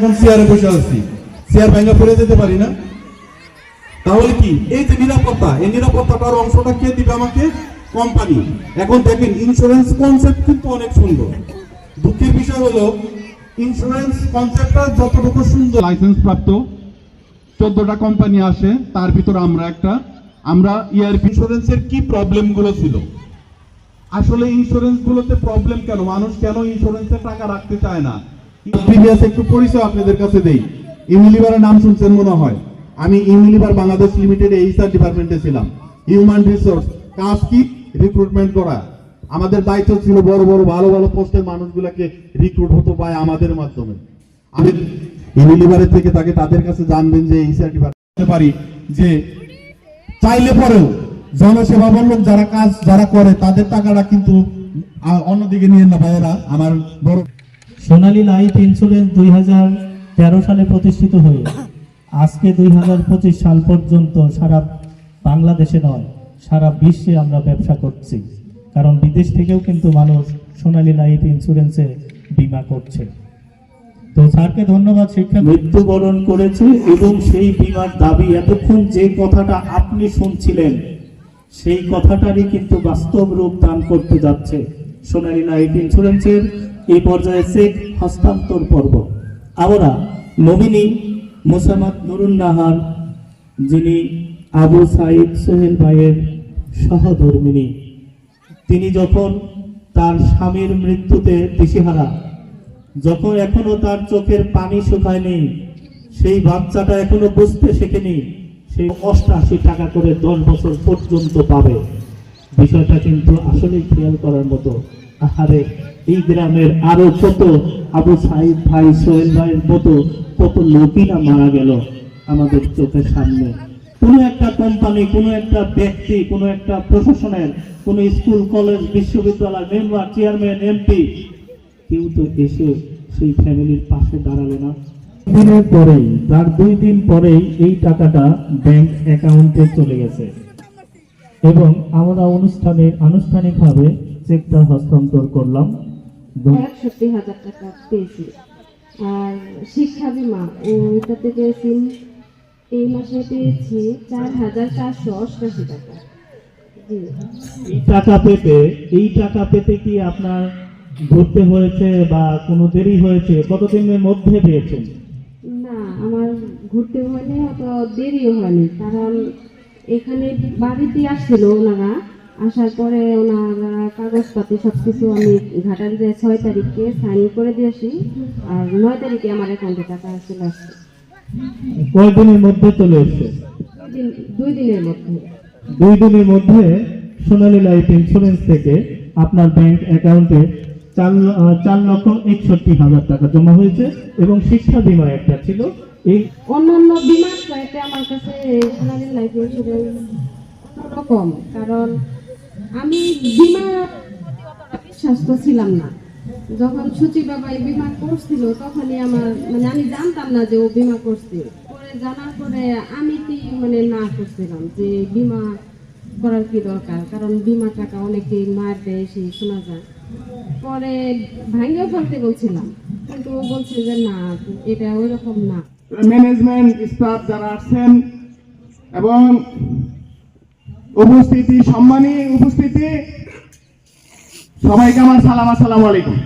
এখন চেয়ারে বসে আছি। চেয়ার ভাঙা পড়ে যেতে পারি না। তাহলে কি? এই যে নিরাপত্তা এই নিরাপত্তাটার অংশটা কে দিবে আমাকে? কোম্পানি। এখন দেখেন ইন্স্যুরেন্স কনসেপ্ট কিন্তু অনেক সুন্দর। দুঃখের বিষয় হলো ইন্স্যুরেন্স কনসেপ্টটা যতটুকু সুন্দর লাইসেন্স প্রাপ্ত। চোদ্দটা কোম্পানি আসে তার ভিতর আমরা একটা। আমরা ইয়ারপি ইন্স্যুরেন্সের কি প্রবলেমগুলো ছিল? আসলে ইন্স্যুরেন্স গুলোতে প্রবলেম কেন? মানুষ কেন ইন্স্যুরেন্সে টাকা রাখতে চায় না? প্রিভিয়াস একটু পরিচয় আপনাদের কাছে দেই। ইমিলিভারের নাম শুনছেন মনে হয়। আমি ইমিলিভার বাংলাদেশ লিমিটেড এইচআর ডিপার্টমেন্টে ছিলাম। হিউম্যান রিসোর্স, কাজ কি? রিক্রুটমেন্ট করা। আমাদের দায়িত্ব ছিল বড় বড় ভালো ভালো পোস্টের মানুষগুলোকে রিক্রুট হতে পায় আমাদের মাধ্যমে। আমি ইমিলিভারের থেকে তাকে তাদের কাছে জানবেন যে এইচআর ডিপার্টমেন্ট পারি যে চাইলে পরেও জনসেবামূলক যারা কাজ, যারা করে, তাদের টাকাটা কিন্তু অন্যদিকে নিয়ে না ভাইয়েরা, আমার বড় সোনালী লাইফ ইন্স্যুরেন্স দুই হাজার তেরো সালে প্রতিষ্ঠিত হয়ে আজকে দুই হাজার পঁচিশ সাল পর্যন্ত সারা বাংলাদেশে নয়, সারা বিশ্বে আমরা ব্যবসা করছি। কারণ বিদেশ থেকেও কিন্তু মানুষ সোনালী লাইফ ইন্স্যুরেন্সে বীমা করছে। তো স্যারকে ধন্যবাদ শিক্ষা মৃত্যুবরণ করেছে এবং সেই বীমার দাবি এতক্ষণ যে কথাটা আপনি শুনছিলেন, সেই কথাটারই কিন্তু বাস্তব রূপ দান করতে যাচ্ছে সোনালী লাইফ ইন্স্যুরেন্সের এই পর্যায়ে চেক হস্তান্তর পর্ব। আমরা নমিনী মোসাম্মদ নুরুন নাহার, যিনি আবু সাইদ সোহেল ভাইয়ের সহধর্মিনী, তিনি যখন তার স্বামীর মৃত্যুতে দিশেহারা, যখন এখনও তার চোখের পানি শুকায়নি, সেই বাচ্চাটা এখনও বুঝতে শেখেনি, সেই অষ্টাশি টাকা করে দশ বছর পর্যন্ত পাবে। বিষয়টা কিন্তু আসলেই খেয়াল করার মতো। আহারে এই গ্রামের আরও কত আবু সাইদ ভাই, সোহেল ভাইয়ের মতো কত লোকই না মারা গেল আমাদের চোখের সামনে। কোনো একটা কোম্পানি কোনো একটা ব্যক্তি, কোনো একটা প্রশাসনের কোনো স্কুল কলেজ বিশ্ববিদ্যালয় মেম্বার চেয়ারম্যান এমপি কেউ তো এসে সেই ফ্যামিলির পাশে দাঁড়াল না। দিনের পরেই, তার দুই দিন পরেই এই টাকাটা ব্যাংক অ্যাকাউন্টে চলে গেছে। এবং আমরা অনুষ্ঠানে আনুষ্ঠানিকভাবে চেকটা হস্তান্তর করলাম। একষট্টি হাজার টাকা পেয়েছি। আর শিক্ষা বিমা ওইটাতে পেয়েছি এই মাসে পেয়েছি চার হাজার চারশো অষ্টাশি টাকা। এই টাকা পেতে এই টাকা পেতে কি আপনার ঘুরতে হয়েছে বা কোনো দেরি হয়েছে? কতদিনের মধ্যে পেয়েছেন? না আমার ঘুরতে হয়নি অত দেরিও হয়নি। কারণ এখানে বাড়িতে আসছিল ওনারা। আসার পরে ওনার কাগজপাতি সব কিছু আমি ঘাটাল যে ছয় তারিখে সাইন করে দিয়েছি আর নয় তারিখে আমার অ্যাকাউন্টে টাকা চলে আসছে কয়দিনের মধ্যে চলে এসছে? দুই দিনের মধ্যে। দুই দিনের মধ্যে সোনালী লাইফ ইন্স্যুরেন্স থেকে আপনার ব্যাংক অ্যাকাউন্টে চার চার লক্ষ একষট্টি হাজার টাকা জমা হয়েছে এবং শিক্ষা বীমা একটা ছিল। এই অন্যান্য বিমার চাইতে আমার কাছে সোনালী লাইফ ইন্স্যুরেন্স অন্যরকম কারণ আমি বিমা বিশ্বাস ছিলাম না। যখন সুচি বাবা বিমা করছিল, তখনই আমার মানে আমি জানতাম না যে ও বিমা করছে। পরে জানার পরে আমি কি মানে না করছিলাম যে বিমা করার কি দরকার? কারণ বিমা টাকা অনেকেই মার দেয়, সেই শোনা যায়। পরে ভাঙ্গেও ফেলতে বলছিলাম। কিন্তু ও বলছে যে না, এটা ওই রকম না। ম্যানেজমেন্ট স্টাফ যারা আছেন এবং উপস্থিতি, সম্মানী উপস্থিতি। সবাইকে আমার সালাম, আসসালামু আলাইকুম।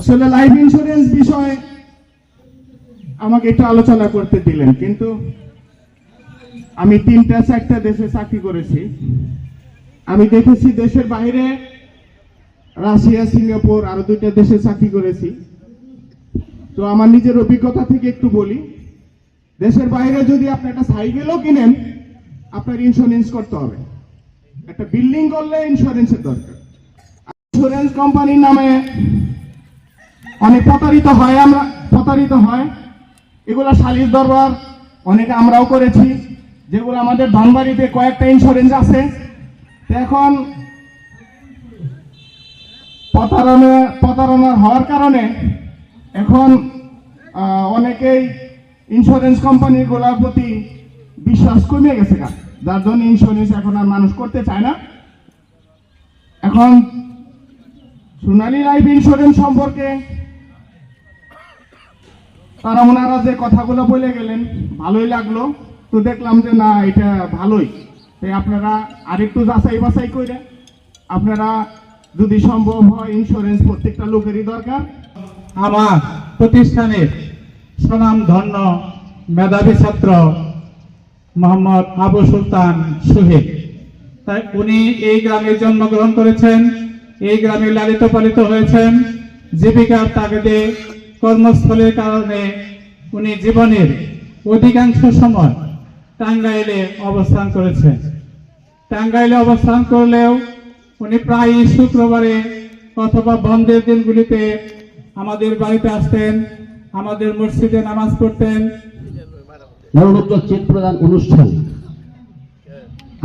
আসলে লাইফ ইন্স্যুরেন্স বিষয়ে আমাকে একটু আলোচনা করতে দিলেন, কিন্তু আমি তিনটা, চারটা দেশে চাকরি করেছি। আমি দেখেছি দেশের বাইরে রাশিয়া, সিঙ্গাপুর, আরও দুইটা দেশে চাকরি করেছি। তো আমার নিজের অভিজ্ঞতা থেকে একটু বলি। দেশের বাইরে যদি আপনি একটা সাইকেলও কিনেন আপনার ইন্স্যুরেন্স করতে হবে। একটা বিল্ডিং করলে ইন্স্যুরেন্সের দরকার। ইন্স্যুরেন্স কোম্পানির নামে অনেক প্রতারিত হয় আমরা প্রতারিত হয়। এগুলো সালিশ দরবার অনেকে আমরাও করেছি, যেগুলো আমাদের ধনবাড়িতে কয়েকটা ইন্স্যুরেন্স আছে। এখন প্রতারণা প্রতারণা হওয়ার কারণে এখন অনেকেই ইন্স্যুরেন্স কোম্পানিগুলোর প্রতি বিশ্বাস কমে গেছে। যার জন্য ইন্স্যুরেন্স এখন আর মানুষ করতে চায় না। এখন সোনালী লাইফ ইন্স্যুরেন্স সম্পর্কে তারা ওনারা যে কথাগুলো বলে গেলেন, ভালোই লাগল। তো দেখলাম যে না, এটা ভালোই। তাই আপনারা আরেকটু যাচাই বাছাই করে আপনারা যদি সম্ভব হয় ইন্স্যুরেন্স প্রত্যেকটা লোকেরই দরকার। আমার প্রতিষ্ঠানের সুনাম ধন্য মেধাবী ছাত্র মোহাম্মদ আবু সুলতান সুহেব তাই উনি এই গ্রামে জন্মগ্রহণ করেছেন, এই গ্রামে লালিত পালিত হয়েছেন। জীবিকার তাগিদে, কর্মস্থলের কারণে উনি জীবনের অধিকাংশ সময় টাঙ্গাইলে অবস্থান করেছেন। টাঙ্গাইলে অবস্থান করলেও উনি প্রায়ই শুক্রবারে অথবা বন্ধের দিনগুলিতে আমাদের বাড়িতে আসতেন, আমাদের মসজিদে নামাজ পড়তেন মরণোত্তর চেক প্রদান অনুষ্ঠানে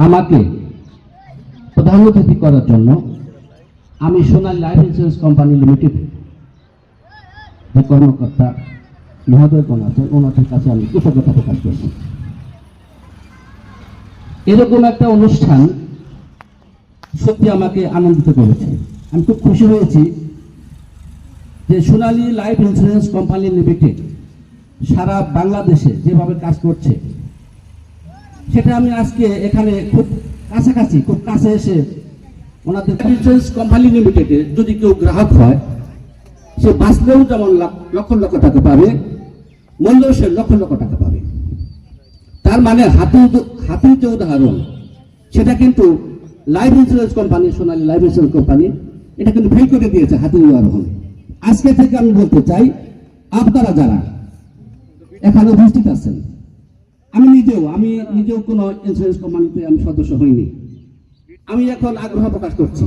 আমাকে প্রধান অতিথি করার জন্য আমি Sonali life insurance company limited যে কর্মকর্তা মহোদয়গণ আছেন, ওনাদের কাছে আমি কৃতজ্ঞতা প্রকাশ করছি। এরকম একটা অনুষ্ঠান সত্যি আমাকে আনন্দিত করেছে। আমি খুব খুশি হয়েছি যে Sonali life insurance company limited সারা বাংলাদেশে যেভাবে কাজ করছে, সেটা আমি আজকে এখানে খুব কাছাকাছি, খুব কাছে এসে ওনাদের ইন্স্যুরেন্স কোম্পানি লিমিটেডে যদি কেউ গ্রাহক হয়, সে বাঁচলেও যেমন লক্ষ লক্ষ টাকা পাবে, মূল্যও সে লক্ষ লক্ষ টাকা পাবে। তার মানে হাতি হাতির যে উদাহরণ, সেটা কিন্তু life insurance company Sonali life insurance company এটা কিন্তু ভেই করে দিয়েছে হাতির উদাহরণ। আজকে থেকে আমি বলতে চাই, আপনারা যারা এখানে উপস্থিত আছেন। আমি নিজেও আমি নিজেও কোনো ইন্স্যুরেন্স কোম্পানিতে আমি সদস্য হইনি। আমি এখন আগ্রহ প্রকাশ করছি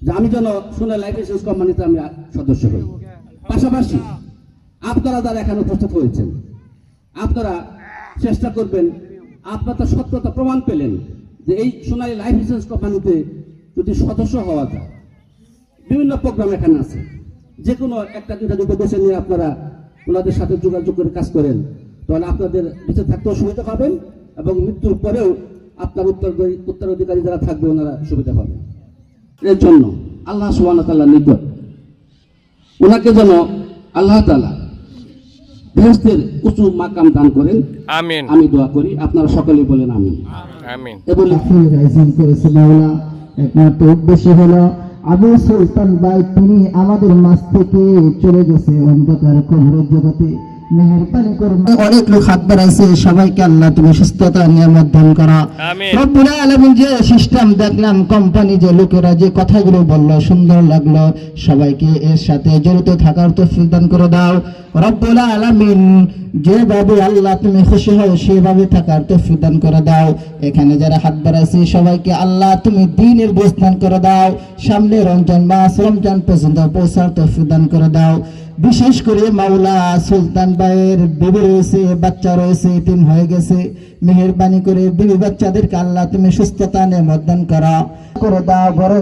যে আমি যেন সোনালী লাইফ ইন্স্যুরেন্স কোম্পানিতে আমি সদস্য হই। পাশাপাশি আপনারা যারা এখানে উপস্থিত হয়েছেন, আপনারা চেষ্টা করবেন, আপনার তো সত্যতা প্রমাণ পেলেন যে এই সোনালী লাইফ ইন্স্যুরেন্স কোম্পানিতে যদি সদস্য হওয়া যায়। বিভিন্ন প্রোগ্রাম এখানে আছে। যে কোনো একটা দুটা দুটো বেছে নিয়ে আপনারা ওনাদের সাথে যোগাযোগ করে কাজ করেন। তাহলে আপনাদের বেঁচে থাকতেও সুবিধা পাবেন এবং মৃত্যুর পরেও আপনার উত্তর উত্তরাধিকারী যারা থাকবে ওনারা সুবিধা পাবেন। এর জন্য আল্লাহ সুবান তাল্লাহ নিকট ওনাকে যেন আল্লাহ তালা বেহেস্তের উঁচু মাকাম দান করেন। আমিন। আমি দোয়া করি আপনারা সকলেই বলেন আমি আমিন। এবং করেছে মাওলা একমাত্র উদ্দেশ্য হলো আবু সুলতান ভাই তিনি আমাদের মাছ থেকে চলে গেছে অন্ধকার কবরের জগতে। অনেক লোক হাত বাড়াইছে সবাইকে আল্লাহ তুমি সুস্থতা নিয়ামত দান করা। আমিন। রব্বুল আলামিন যে সিস্টেম দেখলাম কোম্পানি যে লোকেরা যে কথাগুলো বলল সুন্দর লাগল সবাইকে এর সাথে জড়িত থাকার তৌফিক দান করে দাও। রব্বুল আলামিন যেভাবে আল্লাহ তুমি খুশি হও সেভাবে থাকার তৌফিক দান করে দাও। এখানে যারা হাত বাড়াইছে সবাইকে আল্লাহ তুমি দিনের বোঝ দান করে দাও। সামনে রমজান মাস রমজান পর্যন্ত পৌঁছার তৌফিক দান করে দাও। বিশেষ করে মাওলা সুলতান ভাইয়ের বিবি রয়েছে, বাচ্চা রয়েছে, তিন হয়ে গেছে। মেহরবানি করে বিবি বাচ্চাদেরকে আল্লাহ তুমি সুস্থতা নিয়ে মতদান করা। করে দাও, বড়